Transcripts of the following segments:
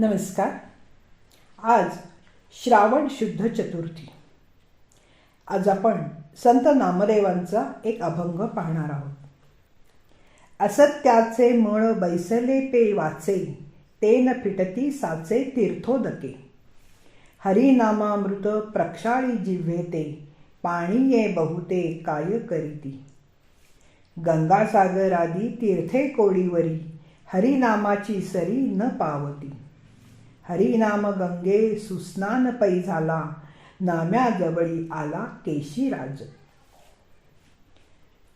नमस्कार. आज श्रावण शुद्ध चतुर्थी. आज आपण संत नामदेवांचा एक अभंग पाहणार आहोत. असत्याचे मळ बैसले पे वाचे ते न फिटती साचे तीर्थोदके. हरिनामामृत प्रक्षाळी जिव्हेते पाणी ये बहुते काय करीती. गंगासागर आदी तीर्थे कोडीवरी हरिनामाची सरी न पावती. हरिनाम गंगे सुस्नान पै झाला. नाम्याजवळी आला केशीराज.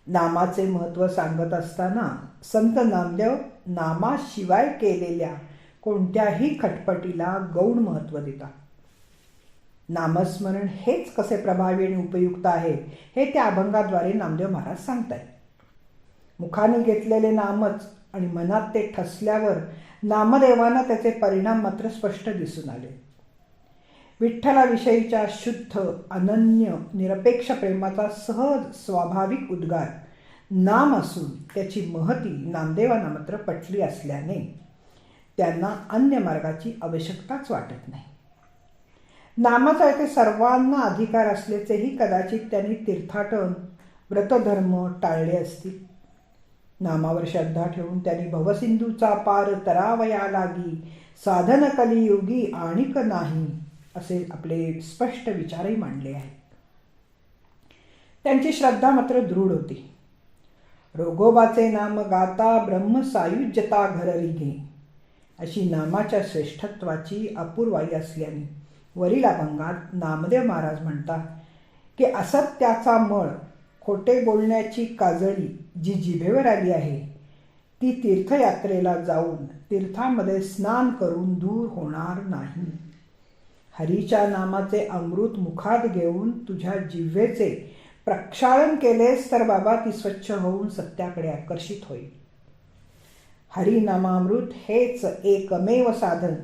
नामाचे महत्त्व सांगत असताना संत नामदेव नामाशिवाय केलेल्या कोणत्याही खटपटीला गौण महत्त्व देतात. नामस्मरण हेच कसे प्रभावी आणि उपयुक्त आहे हे त्या अभंगाद्वारे नामदेव महाराज सांगतायत. मुखाने घेतलेले नामच आणि मनात ते ठसल्यावर नामदेवांना त्याचे परिणाम मात्र स्पष्ट दिसून आले. विठ्ठलाविषयीच्या शुद्ध अनन्य निरपेक्ष प्रेमाचा सहज स्वाभाविक उद्गार नाम असून त्याची महती नामदेवांना मात्र पटली असल्याने त्यांना अन्य मार्गाची आवश्यकताच वाटत नाही. नामाचा येथे सर्वांना अधिकार असल्याचेही कदाचित त्यांनी तीर्थाटन व्रतधर्म टाळले असतील. नामावर श्रद्धा ठेवून त्यांनी भवसिंधूचा पार तरावया लागी. साधन कलियुगी आणिक नाही असे आपले स्पष्ट विचारही मांडले आहेत. त्यांची श्रद्धा मात्र दृढ होती. रोगोबाचे नाम गाता ब्रह्म सायुज्यता घररी घे अशी नामाच्या श्रेष्ठत्वाची अपूर्वाई असल्याने वरील अभंगात नामदेव महाराज म्हणतात की असत्याचा मळ खोटे बोलण्याची काजळी जी जिभेवर आली आहे ती तीर्थयात्रेला जाऊन तीर्थामध्ये स्नान करून दूर होणार नाही. हरीच्या नामाचे अमृत मुखात घेऊन तुझ्या जिव्हेचे प्रक्षाळन केलेस तर बाबा ती स्वच्छ होऊन सत्याकडे आकर्षित होईल. हरिनामामृत हेच एकमेव साधन.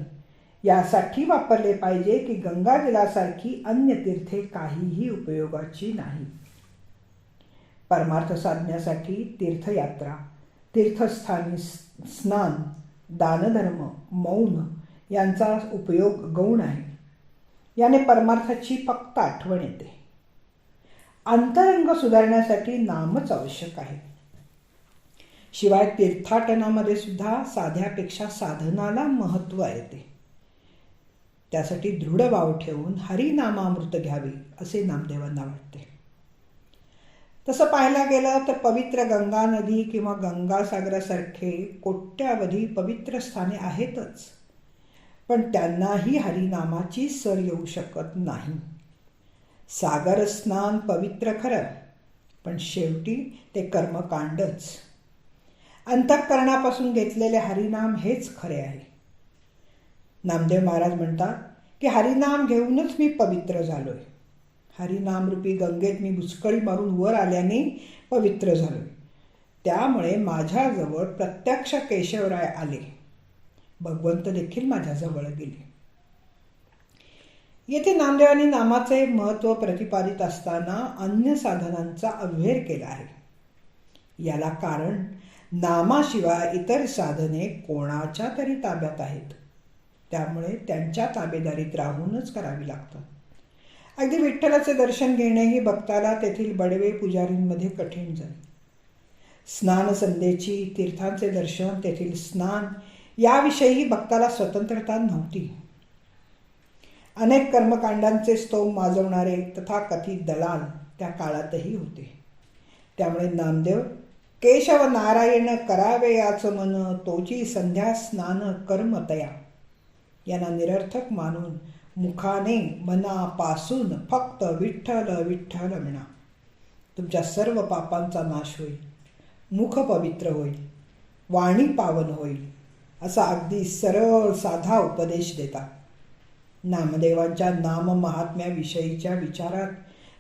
यासाठी वापरले पाहिजे की गंगाजलासारखी अन्य तीर्थे काहीही उपयोगाची नाही. परमार्थ साधण्यासाठी तीर्थयात्रा तीर्थस्थानी स्नान दानधर्म मौन यांचा उपयोग गौण आहे. याने परमार्थाची फक्त आठवण येते. अंतरंग सुधारण्यासाठी नामच आवश्यक आहे. शिवाय तीर्थाटनामध्ये सुद्धा साध्यापेक्षा साधनाला महत्त्व येते. त्यासाठी दृढ भाव ठेवून हरिनामामृत घ्यावे असे नामदेवांना वाटते. तसं पाहायला गेलं तर पवित्र गंगा नदी किंवा गंगासागरासारखे कोट्यावधी पवित्र स्थाने आहेतच. पण त्यांनाही हरिनामाची सर येऊ शकत नाही. सागर स्नान पवित्र खरं पण शेवटी ते कर्मकांडच. अंतःकरणापासून घेतलेले हरिनाम हेच खरे आहे. नामदेव महाराज म्हणतात की हरिनाम घेऊनच मी पवित्र झालोय. हरिनामरूपी गंगेत मी बुचकळी मारून वर आल्याने पवित्र झालो. त्यामुळे माझ्याजवळ प्रत्यक्ष केशवराय आले. भगवंत देखील माझ्याजवळ गेले. येथे नामदेवानी नामाचे महत्त्व प्रतिपादित असताना अन्य साधनांचा अव्हेर केला आहे. याला कारण नामाशिवाय इतर साधने कोणाच्या तरी ताब्यात आहेत. त्यामुळे त्यांच्या ताबेदारीत राहूनच करावी लागतात. अगदी विठ्ठलाचे दर्शन घेणेही भक्ताला तेथील बडवे पुजारींमध्ये कठीण जाईल स्नान संध्येची तीर्थांचे दर्शन तेथील स्नान याविषयीही भक्ताला स्वतंत्रता नव्हती. अनेक कर्मकांडांचे स्तोम माजवणारे तथा कथित दलाल त्या काळातही होते. त्यामुळे नामदेव केशव नारायण करावे याच मन तोची संध्या स्नान कर्मतया यांना निरर्थक मानून मुखाने मनापासून फक्त विठ्ठल विठ्ठल म्हणा. तुमच्या सर्व पापांचा नाश होईल. मुख पवित्र होईल. वाणी पावन होईल. असा अगदी सरळ साधा उपदेश देतात. नामदेवांच्या नाम महात्म्याविषयीच्या विचारात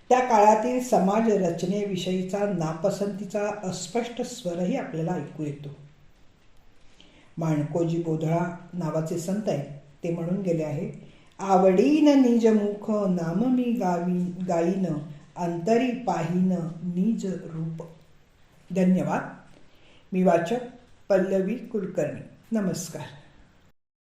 त्या काळातील समाज रचनेविषयीचा नापसंतीचा अस्पष्ट स्वरही आपल्याला ऐकू येतो. माणकोजी बोधळा नावाचे संत आहेत. ते म्हणून गेले आहे आवडीन निज मुख नाम मी गावी गाईन अंतरी पाहीन निज रूप. धन्यवाद. मी वाचक पल्लवी कुलकर्णी. नमस्कार.